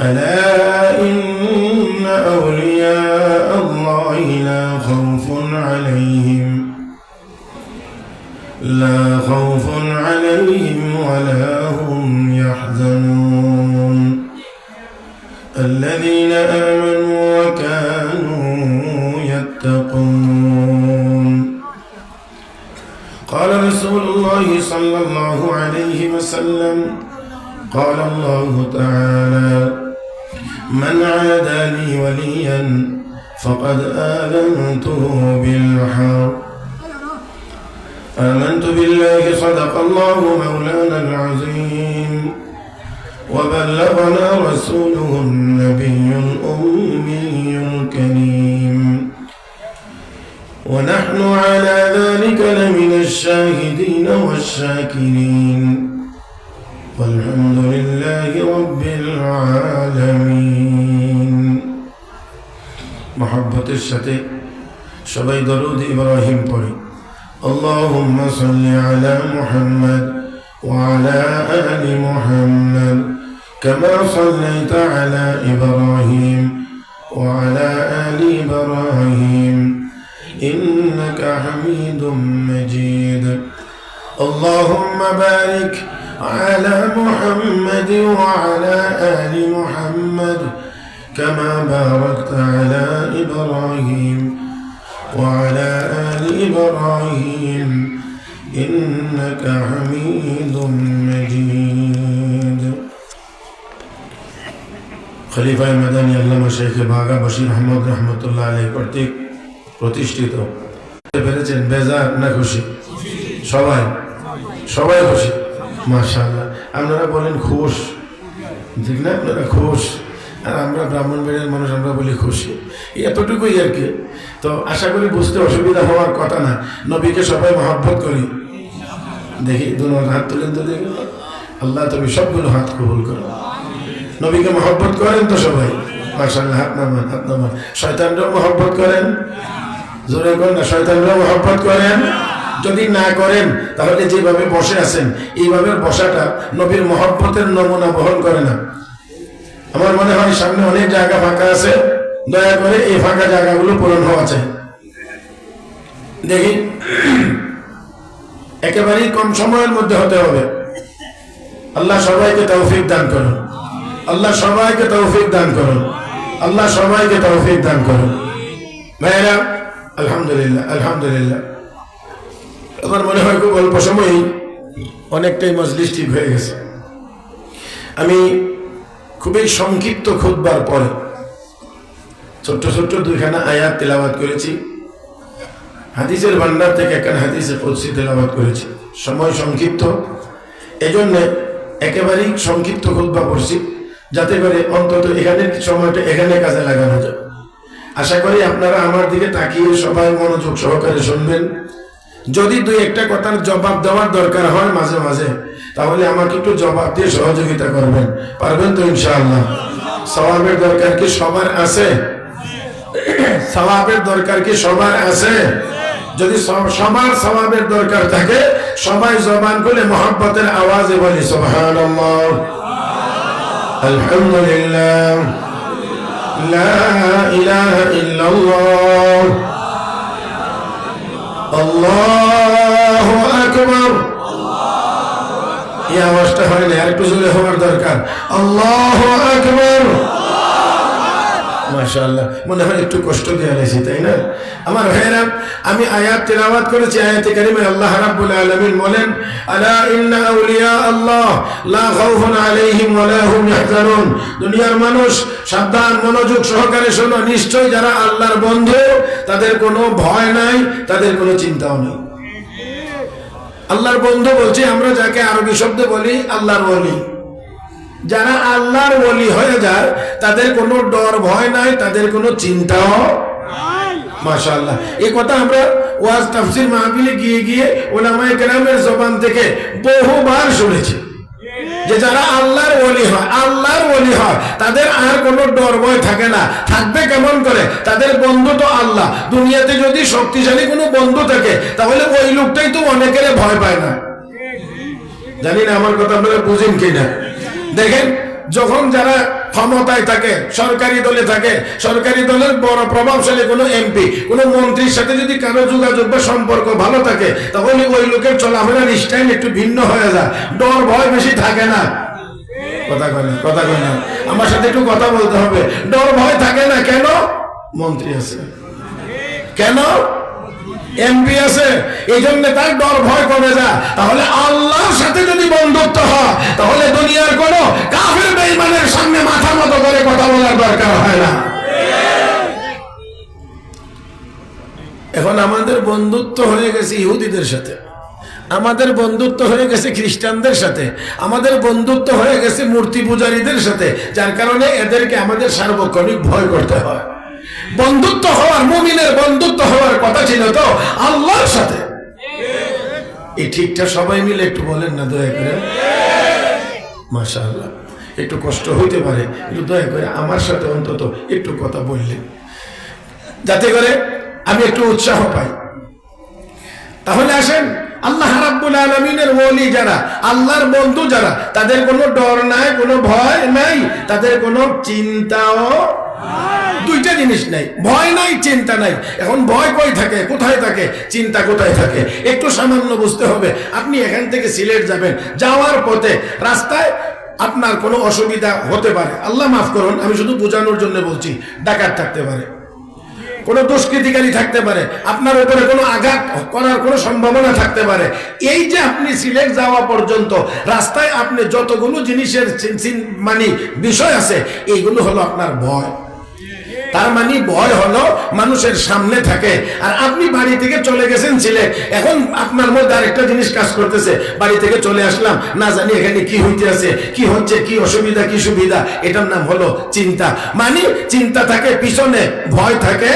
ألا إن أولياء الله لا خوف عليهم. لا خوف عليهم ولا هم يحزنون. الذين آمنوا وكانوا يتقون. قال رسول الله صلى الله عليه وسلم قال الله تعالى من عادى لي وليا فقد آذنته بالحرب آمنت بالله صدق الله مولانا العظيم. وبلغنا رسوله النبي الأمي الكريم. ونحن على ذلك لمن الشاهدين والشاكرين. والحمد لله رب العالمين. محبة الشتي সবাই দরুদ ইব্রাহিম পড়ে اللهم صل على محمد وعلى آل محمد كما صليت على إبراهيم وعلى آل إبراهيم إنك حميد مجيد اللهم بارك على محمد وعلى آل محمد كما باركت على إبراهيم وعلى آل إبراهيم إنك حميد مجيد খলিফায় মাদানী আল্লামা শেখ বাগা বশির আহমদ রহমতুল্লাহ আলী কর্তৃক প্রতিষ্ঠিত পেরেছেন বেজার না খুশি সবাই সবাই খুশি মাশাআল্লাহ আপনারা বলেন খুশ ঠিক না আপনারা খুশ আর আমরা ব্রাহ্মণ বেড়ের মানুষ, আমরা বলি খুশি। এতটুকুই আর কি। তো আশা করি বুঝতে অসুবিধা হওয়ার কথা না। নবীকে সবাই মহব্বত করি। দেখি দুনো হাত তুলেন তো দেখি। আল্লাহ তুমি সবগুলো হাত কবুল করো। নবীকে মহব্বত করেন তো সবাই। মার্শাল্লাহ হাত নামান হাত নামান। শয়তানরাও মহব্বত করেন। জোরে করেন না, শয়তানরাও মহব্বত করেন। যদি না করেন, তাহলে যেভাবে বসে আছেন, এইভাবে বসাটা নবীর মহব্বতের নমুনা বহন করে না। আমার মনে হয় সামনে অনেক জায়গা ফাঁকা আছে। দয়া করে এই ফাঁকা জায়গাগুলো পূরণ হওয়া চাই। দেখি। একেবারেই কম সময়ের মধ্যে হতে হবে। আল্লাহ সবাইকে তৌফিক দান করুন। আল্লাহ সবাইকে তৌফিক দান করুন। আল্লাহ সবাইকে তৌফিক দান করুন। ভাইরা আলহামদুলিল্লাহ আলহামদুলিল্লাহ। আমার মনে হয় খুব অল্প সময়ই অনেকটাই মজলিস ঠিক হয়ে গেছে। আমি খুবই সংক্ষিপ্ত খুদবার পরে। ছোট্ট ছোট্ট দুইখানা আয়াত তেলাবাদ করেছি। হাদিসের ভান্ডার থেকে একখানা হাদিসে কুৎসি তেলাবাদ করেছি। সময় সংক্ষিপ্ত। এজন্য একেবারেই সংক্ষিপ্ত খুদবা পড়ছি, যাতে করে অন্তত এখানের সময়টা এখানে কাজে লাগানো যায়। আশা করি আপনারা আমার দিকে তাকিয়ে সবাই মনোযোগ সহকারে শুনবেন। যদি দুই একটা কথার জবাব দেওয়ার দরকার হয় মাঝে মাঝে তাহলে আমাকে একটু জবাব দিয়ে সহযোগিতা করবেন পারবেন তো ইনশাআল্লাহ সবাবের দরকার কি সবার আছে সবাবের দরকার কি সবার আছে যদি সব- সবার সবাবের দরকার থাকে সবাই জবান করে মহব্বতের আওয়াজে বলি সোহান আলহামদুলিল্লাহ لا إله إلا الله الله أكبر আওয়াজটা হয় না একটু জোরে হওয়ার দরকার। আল্লাহ আকবর। দুনিয়ার মানুষ, সাবধান, মনোযোগ সহকারে শোনো। নিশ্চয় যারা আল্লাহর বন্ধু, তাদের কোনো ভয় নাই, তাদের কোনো চিন্তাও নেই। আল্লাহর বন্ধু বলছি, আমরা যাকে আরবি শব্দে বলি, আল্লাহর বলি যারা আল্লাহর বলি হয়ে যায়, তাদের কোনো ডর ভয় নাই, তাদের কোনো চিন্তাও মাশাআল্লাহ। এই কথা আমরা ওয়াজ গিয়ে গিয়ে ওলামায় বহুবার শুনেছি। যে যারা আল্লাহর ওলি হয়, আল্লাহর ওলি হয়, তাদের আর কোনো ডর ভয় থাকে না। থাকবে কেমন করে? তাদের বন্ধু তো আল্লাহ। দুনিয়াতে যদি শক্তিশালী কোনো বন্ধু থাকে, তাহলে ওই লোকটাই তো অনেকের ভয় পায় না। জানি না, আমার কথা আপনারা বুঝেন কিনা। দেখেন যখন যারা ক্ষমতায় থাকে, সরকারি দলে থাকে, সরকারি দলের বড় প্রভাবশালী কোনো এমপি, কোনো মন্ত্রীর সাথে যদি কারও যোগাযোগ বা সম্পর্ক ভালো থাকে, তাহলে ওই লোকের চলাফেরার স্টাইল একটু ভিন্ন হয়ে যায়। ডর, ভয় বেশি থাকে না। কথা কয় না, কথা কয় না। আমার সাথে একটু কথা বলতে হবে। ডর, ভয় থাকে না। কেন? মন্ত্রী আছে। কেন? এমপি আছে, এই জন্য তার ডর ভয় কমে তাহলে আল্লাহর সাথে যদি বন্ধুত্ব হয়, তাহলে দুনিয়ার কাফের বেঈমানের সামনে মাথা মতো করে কথা বলার দরকার হয় না। এখন আমাদের বন্ধুত্ব হয়ে গেছে ইহুদিদের সাথে। আমাদের বন্ধুত্ব হয়ে গেছে খ্রিস্টানদের সাথে। আমাদের বন্ধুত্ব হয়ে গেছে মূর্তি পূজারীদের সাথে। যার কারণে এদেরকে আমাদের সার্বক্ষণিক ভয় করতে হয়। বন্ধুত্ব হওয়ার মুমিনের বন্ধুত্ব হওয়ার কথা ছিল তো আল্লাহর সাথে। এই ঠিকটা সবাই মিলে একটু বলেন না দয়া করে। মাশাআল্লাহ। একটু কষ্ট হইতে পারে একটু দয়া করে আমার সাথে অন্তত একটু কথা বললেন। যাতে করে আমি একটু উৎসাহ পাই। তাহলে আসেন আল্লাহ রাব্বুল আলমিনের ওলি যারা আল্লাহর বন্ধু যারা তাদের কোনো ডর নাই কোনো ভয় নাই তাদের কোনো চিন্তাও দুইটা জিনিস নাই। ভয় নাই, চিন্তা নাই। এখন ভয় কই থাকে? কোথায় থাকে? চিন্তা কোথায় থাকে? একটু সামান্য বুঝতে হবে। আপনি এখান থেকে সিলেট যাবেন। যাওয়ার পথে রাস্তায় আপনার কোনো অসুবিধা হতে পারে। আল্লাহ মাফ করুন, আমি শুধু বোঝানোর জন্য বলছি, ডাকাত থাকতে পারে। কোনো দুষ্কৃতিকারী থাকতে পারে। আপনার উপরে কোনো আঘাত করার কোনো সম্ভাবনা থাকতে পারে। এই যে আপনি সিলেট যাওয়া পর্যন্ত রাস্তায় আপনি যতগুলো জিনিসের মানে বিষয় আছে, এইগুলো হলো আপনার ভয়। তার মানে ভয় হলো মানুষের সামনে থাকে। আর আপনি বাড়ি থেকে চলে গেছেন ছিলে, এখন আপনার মধ্যে আরেকটা জিনিস কাজ করতেছে। বাড়ি থেকে চলে আসলাম, না জানি এখানে কি হইতে আছে, কি হচ্ছে, কি অসুবিধা, কি সুবিধা, এটার নাম হলো চিন্তা। মানে চিন্তা থাকে পিছনে, ভয় থাকে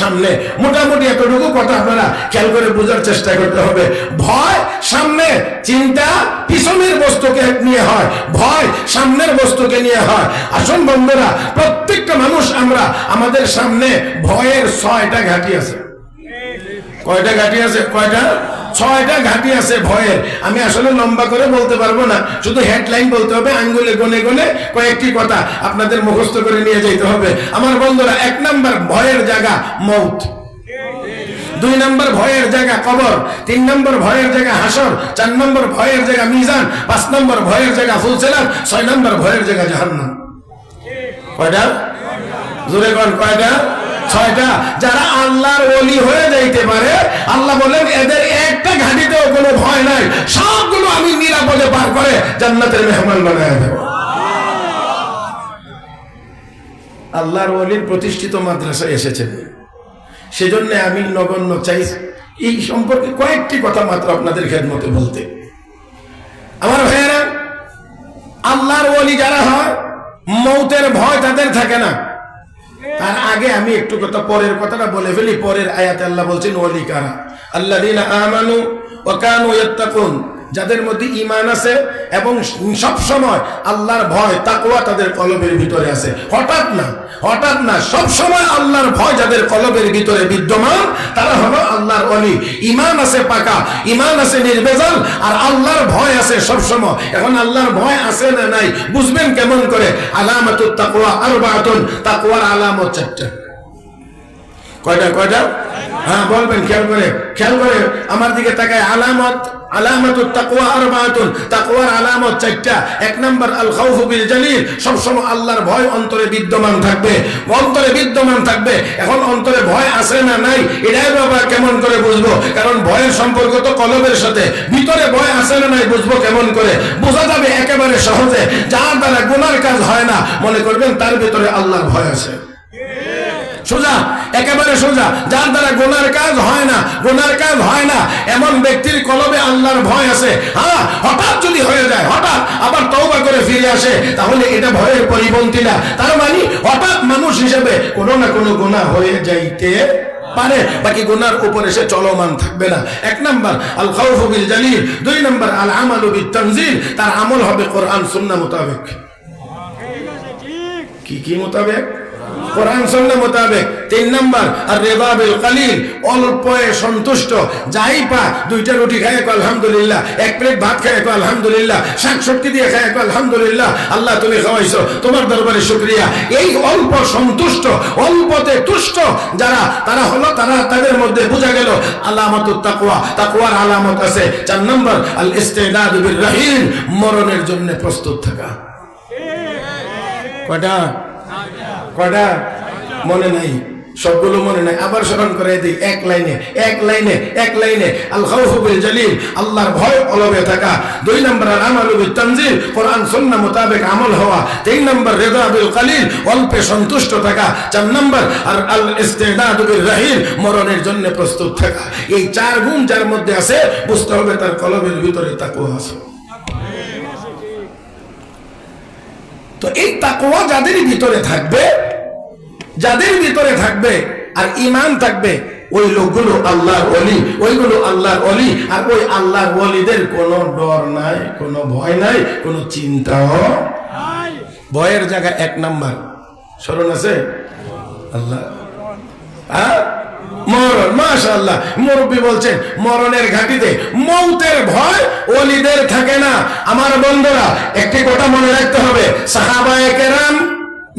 সামনে। মোটামুটি এতটুকু কথা আপনারা খেয়াল করে বোঝার চেষ্টা করতে হবে। ভয় সামনে, চিন্তা পিছনের বস্তুকে নিয়ে হয়। ভয় সামনের বস্তুকে নিয়ে হয়। আসুন বন্ধুরা প্রত্যেকটা মানুষ আমরা, আমাদের সামনে ভয়ের ছয়টা ঘাটি আছে। কয়টা ঘাটি আছে? কয়টা? ছয়টা ঘাটি আছে ভয়ের। আমি আসলে লম্বা করে বলতে পারব না, শুধু হেডলাইন বলতে হবে, আঙ্গুলে গনে গনে কয়েকটি কথা আপনাদের মুখস্থ করে নিয়ে যেতে হবে। আমার বন্ধুরা, এক নাম্বার ভয়ের জায়গা মৌত। দুই নম্বর ভয়ের জায়গা কবর। তিন নম্বর ভয়ের জায়গা হাসর। চার নম্বর ভয়ের জায়গা মিজান। পাঁচ নম্বর ভয়ের জায়গা ফুলসেলাম ছয় নম্বর ভয়ের জায়গা জাহান্নাম। কয়টা? জোরে কন কয়টা? ছয়টা। যারা আল্লাহর ওলি হয়ে যাইতে পারে, আল্লাহ বলেন, এদের একটা ঘাটিতেও কোনো ভয় নাই। সবগুলো আমি নিরাপদে পার করে জান্নাতের মেহমান বানায় দেব। আল্লাহর ওলির প্রতিষ্ঠিত মাদ্রাসা এসেছেন সেজন্য আমি নগণ্য চাই। এই সম্পর্কে কয়েকটি কথা মাত্র আপনাদের খেদমতে বলতে। আমার ভাইয়েরা, আল্লাহর ওলি যারা হয়, মৌতের ভয় তাদের থাকে না। তার আগে আমি একটু কথা, পরের কথাটা বলে ফেলি। পরের আয়াতে আল্লাহ বলছেন ওলি কারা? আল্লাহ আমানু ও কানু যাদের মধ্যে ইমান আছে এবং সব সময় আল্লাহর ভয়, তাকওয়া তাদের কলবের ভিতরে আছে। হঠাৎ না হঠাৎ না, সব সময় আল্লাহর ভয় যাদের কলবের ভিতরে বিদ্যমান, তারা হলো আল্লাহর অলি ইমান আছে পাকা ইমান আছে নির্বেজাল, আর আল্লাহর ভয় আছে সব সময়। এখন আল্লাহর ভয় আছে না নাই? বুঝবেন কেমন করে? আলামাতুত তাকওয়া আরবাতুন, তাকওয়ার আলামত চারটা। কয়টা কয়টা? হ্যাঁ বলবেন, খেয়াল করে খেয়াল করে। আমার দিকে তাকায় আলামত অন্তরে ভয় আছে না নাই বাবা কেমন করে বুঝব? কারণ ভয়ের সম্পর্ক তো কলবের সাথে। ভিতরে ভয় আছে না নাই, বুঝব কেমন করে? বোঝা যাবে একেবারে সহজে। যার দ্বারা গুনার কাজ হয় না, মনে করবেন তার ভিতরে আল্লাহর ভয় আছে। সোজা একেবারে সোজা। যার দ্বারা গোনার কাজ হয় না গোনার কাজ হয় না এমন ব্যক্তির কলবে আল্লাহর ভয় আছে। হ্যাঁ হঠাৎ যদি হয়ে যায় হঠাৎ আবার তওবা করে ফিরে আসে তাহলে এটা ভয়ের পরিপন্থী না। তার মানে হঠাৎ মানুষ হিসেবে কোনো না কোনো গোনা হয়ে যাইতে পারে বাকি গুনার উপরে সে চলমান থাকবে না। এক নাম্বার আল খাউফু বিল জালিল দুই নাম্বার আল আমালু তানজিল তার আমল হবে কোরআন সুন্নাহ মোতাবেক। কি কি মোতাবেক? কোরআন সন্তুষ্ট। যাই দুইটা রুটি এক প্লেট ভাত শাক আল্লাহ, তুমি খাওয়াইছো। তোমার দরবারে শুকরিয়া। এই অল্প সন্তুষ্ট, অল্পতে তুষ্ট যারা, তারা হলো, তারা তাদের মধ্যে বোঝা গেল আলামত তাকওয়া। তাকওয়ার আলামত আছে। চার নম্বর মরণের জন্য প্রস্তুত থাকা। কয়টা? কয়টা? মনে নাই। সবগুলো মনে নাই। আবার স্মরণ করে দিই। এক লাইনে এক লাইনে এক লাইনে। আল জালিল আল্লাহর ভয় অলবে থাকা। দুই নম্বর আমালু বিত তানজিল কোরআন সুন্নাহ মোতাবেক আমল হওয়া। তিন নম্বর রিদা বিল কালিল অল্পে সন্তুষ্ট থাকা। চার নম্বর, আর আল ইস্তিদাদ বিল মরণের জন্য প্রস্তুত থাকা। এই চার গুণ যার মধ্যে আছে, বুঝতে হবে তার কলবের ভিতরে তাকওয়া আছে। তো এই তাকওয়া যাদের ভিতরে থাকবে, যাদের ভিতরে থাকবে, আর ইমান থাকবে, ওই লোকগুলো আল্লাহর অলি ওইগুলো আল্লাহর অলি আর ওই আল্লাহর অলিদের কোনো ডর নাই, কোনো ভয় নাই, কোনো চিন্তাও ভয়ের জায়গা এক নাম্বার। স্মরণ আছে? আল্লাহ। হ্যাঁ? মরণ মাশাআল্লাহ, মুরব্বী বলছেন, মরণের ঘাটিতে মৌতের ভয় থাকে না। আমার বন্ধুরা, একটি কথা মনে রাখতে হবে। কেরাম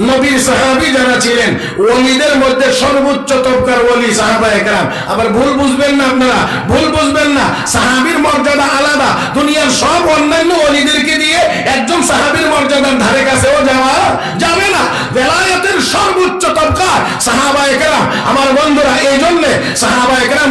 নবীর সাহাবী যারা ছিলেন, ওলিদের মধ্যে সর্বোচ্চ তবকার ওলি আবার ভুল বুঝবেন না আপনারা, ভুল বুঝবেন না। সাহাবীর মর্যাদা আলাদা, দুনিয়ার সব অন্যান্য